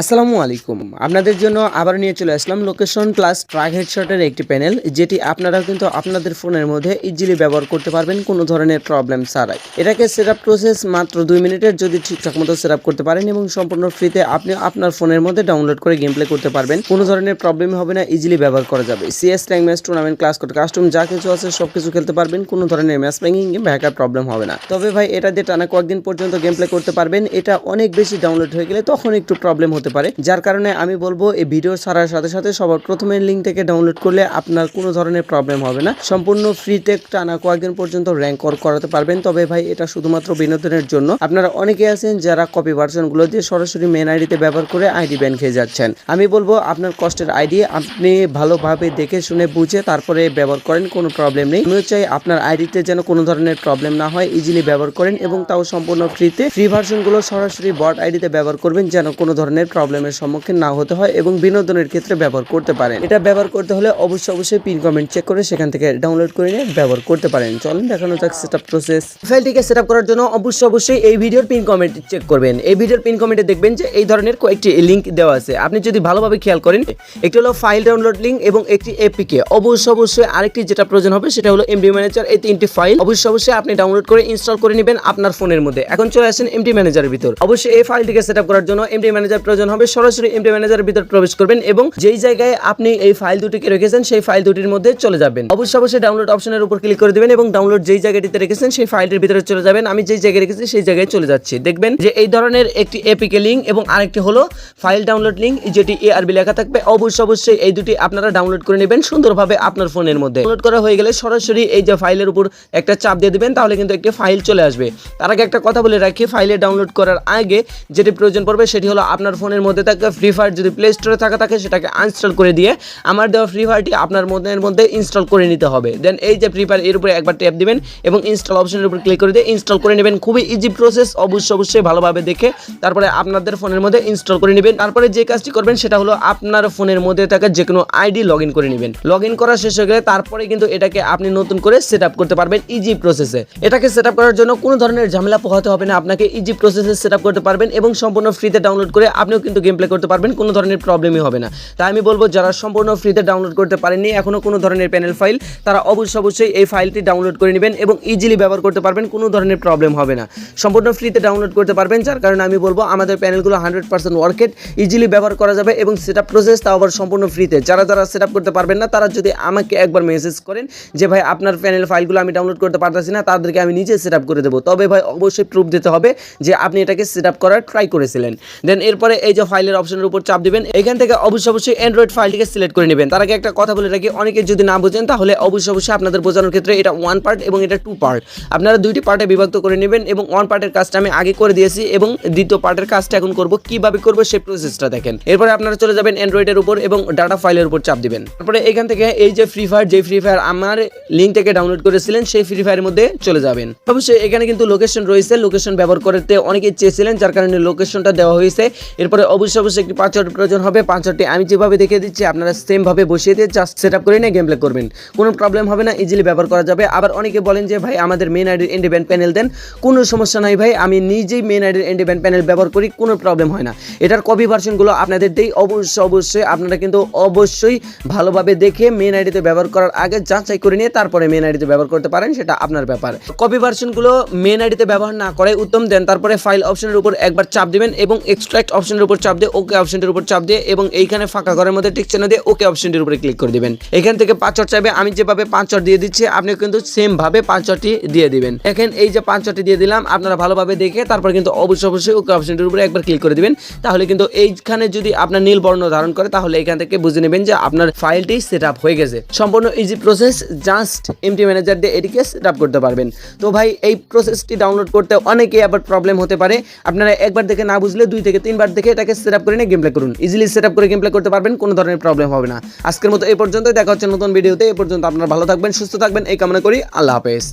আসসালামু আলাইকুম। আপনাদের জন্য আবার নিয়ে চলে আসলাম লোকেশন প্লাস ট্রাক হেডশটের একটি প্যানেল যেটি আপনারা কিন্তু আপনাদের ফোনের মধ্যে ইজিলি ব্যবহার করতে পারবেন কোনো ধরনের প্রবলেম ছাড়াই। এটাকে সেট আপ প্রসেস মাত্র দুই মিনিটের যদি ঠিকঠাক মতো সেট করতে পারেন এবং সম্পূর্ণ ফ্রিতে আপনি আপনার ফোনের মধ্যে ডাউনলোড করে গেম প্লে করতে পারবেন, কোনো ধরনের প্রবলেম হবে না ইজিলি ব্যবহার করা যাবে। CS rank match tournament class code custom যা কিছু আছে সব কিছু খেলতে পারবেন, কোনো ধরনের ম্যাচ ব্যাঙ্কিং কিংবা হ্যাকার প্রবলেম হবে না। তবে ভাই, এটা দিয়ে টানা কয়েকদিন পর্যন্ত গেম প্লে করতে পারবেন, এটা অনেক বেশি ডাউনলোড হয়ে গেলে তখন একটু প্রবলেম হতে পারে। যার কারণে আমি বলব, এই ভিডিও ছাড়ার সাথে সাথে সবার প্রথমে লিঙ্ক থেকে ডাউনলোড করলে আপনার কোনো ধরনের প্রবলেম হবে না। সম্পূর্ণ ফ্রিতে টানা কয়েকদিন পর্যন্ত র্যাঙ্ক করাতে পারবেন। তবে ভাই, এটা শুধুমাত্র বিনোদনের জন্য। আপনারা অনেকে আছেন যারা কপি ভার্সনগুলো দিয়ে সরাসরি মেন আইডিতে ব্যবহার করে আইডি ব্যান খেয়ে যাচ্ছেন। আমি বলব, আপনার কষ্টের আইডি আপনি ভালোভাবে দেখে শুনে বুঝে তারপরে ব্যবহার করেন, কোনো প্রবলেম নেই। আমিও চাই আপনার আইডিতে যেন কোনো ধরনের প্রবলেম না হয় ইজিলি ব্যবহার করেন এবং তাও সম্পূর্ণ ফ্রিতে ফ্রি ভার্সনগুলো সরাসরি বট আইডিতে ব্যবহার করবেন, যেন কোনো ধরনের প্রবলেমের সম্মুখীন না হতে হয় এবং বিনোদনের ক্ষেত্রে ব্যবহার করতে পারেন। এটা ব্যবহার করতে হলে অবশ্যই অবশ্যই পিন কমেন্ট চেক করে সেখান থেকে ডাউনলোড করে নিয়ে ব্যবহার করতে পারেন। চলেন দেখানো যাক সেট আপ প্রসেস ফাইলটিকে সেট আপ করার জন্য অবশ্যই অবশ্যই এই ভিডিওর পিন কমেন্ট চেক করবেন। এই ভিডিওর পিন কমেন্টে দেখবেন যে এই ধরনের কয়েকটি লিঙ্ক দেওয়া আছে। আপনি যদি ভালোভাবে খেয়াল করেন, একটি হলো ফাইল ডাউনলোড লিঙ্ক এবং একটি এপিকে অবশ্যই অবশ্যই আরেকটি যেটা প্রয়োজন হবে সেটা হলো এমডি ম্যানেজার এই তিনটি ফাইল অবশ্যই অবশ্যই আপনি ডাউনলোড করে ইনস্টল করে নেবেন আপনার ফোনের মধ্যে। এখন চলে আসেন এমডি ম্যানেজারের ভিতর। অবশ্যই এই ফাইলটিকে সেট আপ করার জন্য এমডি ম্যানেজার প্রয়োজন হবে, সরাসরি এমডি ম্যানেজারের ভিতর প্রবেশ করবেন এবং যেই জায়গায় আপনি এই ফাইল দুটিকে রেখেছেন, সেই ফাইল দুটির মধ্যে চলে যাবেন। অবশ্যই অবশ্যই ডাউনলোড অপশনের উপর ক্লিক করে দেবেন এবং ডাউনলোড যেই জায়গাটিতে রেখেছেন, সেই ফাইলটির ভিতরে চলে যাবেন। আমি যেই জায়গায় রেখেছি, সেই জায়গায় চলে যাচ্ছি। দেখবেন যে এই ধরনের একটি এপিকে লিঙ্ক এবং আরেকটি হলো ফাইল ডাউনলোড লিঙ্ক যেটি এআরবি লেখা থাকবে। অবশ্যই অবশ্যই এই দুটি আপনারা ডাউনলোড করে নেবেন সুন্দরভাবে আপনার ফোনের মধ্যে। ডাউনলোড করা হয়ে গেলে সরাসরি এই যে ফাইলের উপর একটা চাপ দিয়ে দিবেন, তাহলে কিন্তু একটি ফাইল চলে আসবে। তার আগে একটা কথা বলে রাখি ফাইলে ডাউনলোড করার আগে যেটি প্রয়োজন পড়বে, সেটি হলো আপনার ফোনের মধ্যে থাকা ফ্রি ফায়ার যদি প্লে স্টোরে থাকা থাকে, সেটাকে আনইনস্টল করে দিয়ে আমার দেওয়া ফ্রি ফায়ারটি আপনার মনের মধ্যে ইনস্টল করে নিতে হবে। দেন এই যে ফ্রি ফায়ার এর উপরে একবার ট্যাপ দিবেন এবং ইনস্টল অপশনের উপর ক্লিক করে দিয়ে ইনস্টল করে নেবেন। খুবই ইজি প্রসেস অবশ্যই অবশ্যই ভালোভাবে দেখে তারপরে আপনাদের ফোনের মধ্যে ইনস্টল করে নেবেন। তারপরে যে কাজটি করবেন, সেটা হলো আপনার ফোনের মধ্যে থাকা যে কোনো আইডি লগ করে নেবেন। লগ করা শেষ হয়ে গেলে তারপরে কিন্তু এটাকে আপনি নতুন করে সেট করতে পারবেন ইজি প্রসেসে এটাকে সেট করার জন্য কোনো ধরনের ঝামেলা পোহাতে হবে না, আপনাকে ইজি প্রসেসে সেট করতে পারবেন এবং সম্পূর্ণ ফ্রিতে ডাউনলোড করে আপনিও কিন্তু গেম প্লে করতে পারবেন, কোনো ধরনের প্রবলেমই হবে না। তাই আমি বলব, যারা সম্পূর্ণ ফ্রিতে ডাউনলোড করতে পারেননি এখনও কোনো ধরনের প্যানেল ফাইল তারা অবশ্যই অবশ্যই এই ফাইলটি ডাউনলোড করে নেবেন এবং ইজিলি ব্যবহার করতে পারবেন, কোনো ধরনের প্রবলেম হবে না। সম্পূর্ণ ফ্রিতে ডাউনলোড করতে পারবেন, যার কারণে আমি বলব, আমাদের প্যানেলগুলো হান্ড্রেড পার্সেন্ট ওয়ার্কেট ইজিলি ব্যবহার করা যাবে এবং সেট আপ প্রসেস তাও আবার সম্পূর্ণ ফ্রিতে যারা যারা সেট আপ করতে পারবেন না, তারা যদি আমাকে একবার মেসেজ করেন যে, ভাই, আপনার প্যানেল ফাইলগুলো আমি ডাউনলোড করতে পারতেছি না, তাদেরকে আমি নিজে সেট আপ করে দেবো। তবে ভাই, অবশ্যই প্রুফ দিতে হবে যে, আপনি এটাকে সেট আপ করার ট্রাই করেছিলেন। দেন এরপরে এই যে ফাইলের অপশনের উপর চাপ দিবেন, এখান থেকে অবশ্যই অবশ্যই অ্যান্ড্রয়েড ফাইলটিকে সিলেক্ট করে নেবেন। তার আগে একটা কথা বলে রাখি, অনেকে যদি না বোঝেন, তাহলে অবশ্যই অবশ্যই আপনাদের বোঝানোর ক্ষেত্রে এটা ওয়ান পার্ট এবং এটা টু পার্ট আপনারা দুইটি পার্টে বিভক্ত করে নেবেন এবং ওয়ান পার্টের কাজটা আমি আগে করে দিয়েছি এবং দ্বিতীয় পার্টের কাজটা এখন করব, কীভাবে করব সেই প্রসেসটা দেখেন। এরপরে আপনারা চলে যাবেন অ্যান্ড্রয়েডের উপর এবং ডাটা ফাইলের উপর চাপ দিবেন। তারপরে এখান থেকে এই যে ফ্রি ফায়ার যে ফ্রি ফায়ার আমার লিঙ্ক থেকে ডাউনলোড করেছিলেন, সেই ফ্রি ফায়ারের মধ্যে চলে যাবেন। অবশ্যই এখানে কিন্তু লোকেশন রয়েছে লোকেশন ব্যবহার করতে অনেকে চেয়েছিলেন, যার কারণে লোকেশনটা দেওয়া হয়েছে। এরপরে অবশ্যই অবশ্যই একটি পাঁচওয়ার্ড প্রয়োজন হবে। পাঁচওয়ার্ডটি আমি যেভাবে দেখে দিচ্ছি, আপনারা সেম ভাবে বসিয়ে দিয়ে জাস্ট সেট আপ করে নিয়ে গেম প্লে করবেন। কোনো প্রবলেম হবে না ইজিলি ব্যবহার করা যাবে। আবার অনেকে বলেন যে, ভাই, আমাদের মেন আইডির ইন্ডিপেন্ড প্যানেল দেন। কোনো সমস্যা নাই ভাই, আমি নিজেই মেন আইডির ইন্ডিপেন্ড প্যানেল ব্যবহার করি, কোনো প্রবলেম হয় না। এটার কপি ভার্সনগুলো আপনাদের দেই। অবশ্যই অবশ্যই আপনারা কিন্তু অবশ্যই ভালোভাবে দেখে মেন আইডিতে ব্যবহার করার আগে যাচাই করে নিয়ে তারপরে মেন আইডিতে ব্যবহার করতে পারেন, সেটা আপনার ব্যাপার। কপি ভার্সনগুলো মেন আইডিতে ব্যবহার না করে, উত্তম দেন। তারপরে ফাইল অপশনের উপর একবার চাপ দিবেন এবং এক্সট্রাক্ট অপশনের উপর চাপ দিয়ে ওকে অপশনটির উপর চাপ দিয়ে এবং এইখানে ফাঁকা ঘরের মধ্যে টিক চিহ্ন দিয়ে ওকে অপশনটির উপরে ক্লিক করে দিবেন। এখান থেকে পাঁচ চট চাইবে, আমি যেভাবে পাঁচ চট দিয়ে দিচ্ছি আপনি কিন্তু সেম ভাবে পাঁচ চটটি দিয়ে দিবেন। এখন এই যে পাঁচ চটটি দিয়ে দিলাম, আপনারা ভালোভাবে দেখে তারপর কিন্তু অবশ্যই অবশ্যই ওকে অপশনটির উপরে একবার ক্লিক করে দিবেন। তাহলে কিন্তু এইখানে যদি আপনার নীল বর্ণ ধারণ করে, তাহলে এখান থেকে বুঝে নেবেন যে আপনার ফাইলটি সেট আপ হয়ে গেছে। সম্পূর্ণ easy process just MT manager দিয়ে এটিকে সেট আপ করতে পারবেন। তো ভাই, এই প্রসেসটি ডাউনলোড করতে অনেকেই আবার প্রবলেম হতে পারে। আপনারা একবার দেখে না বুঝলে দুই থেকে তিনবার দেখে এটাকে সেট আপ করে নিয়ে গেম প্লে করুন। ইজিলি সেট আপ করে গেম প্লে করতে পারবেন, কোনো ধরনের প্রবলেম হবে না। আজকের মতো এই পর্যন্ত দেখা হচ্ছে নতুন ভিডিওতে এই পর্যন্ত আপনারা ভালো থাকবেন, সুস্থ থাকবেন, এই কামনা করি, আল্লাহ হাফেজ।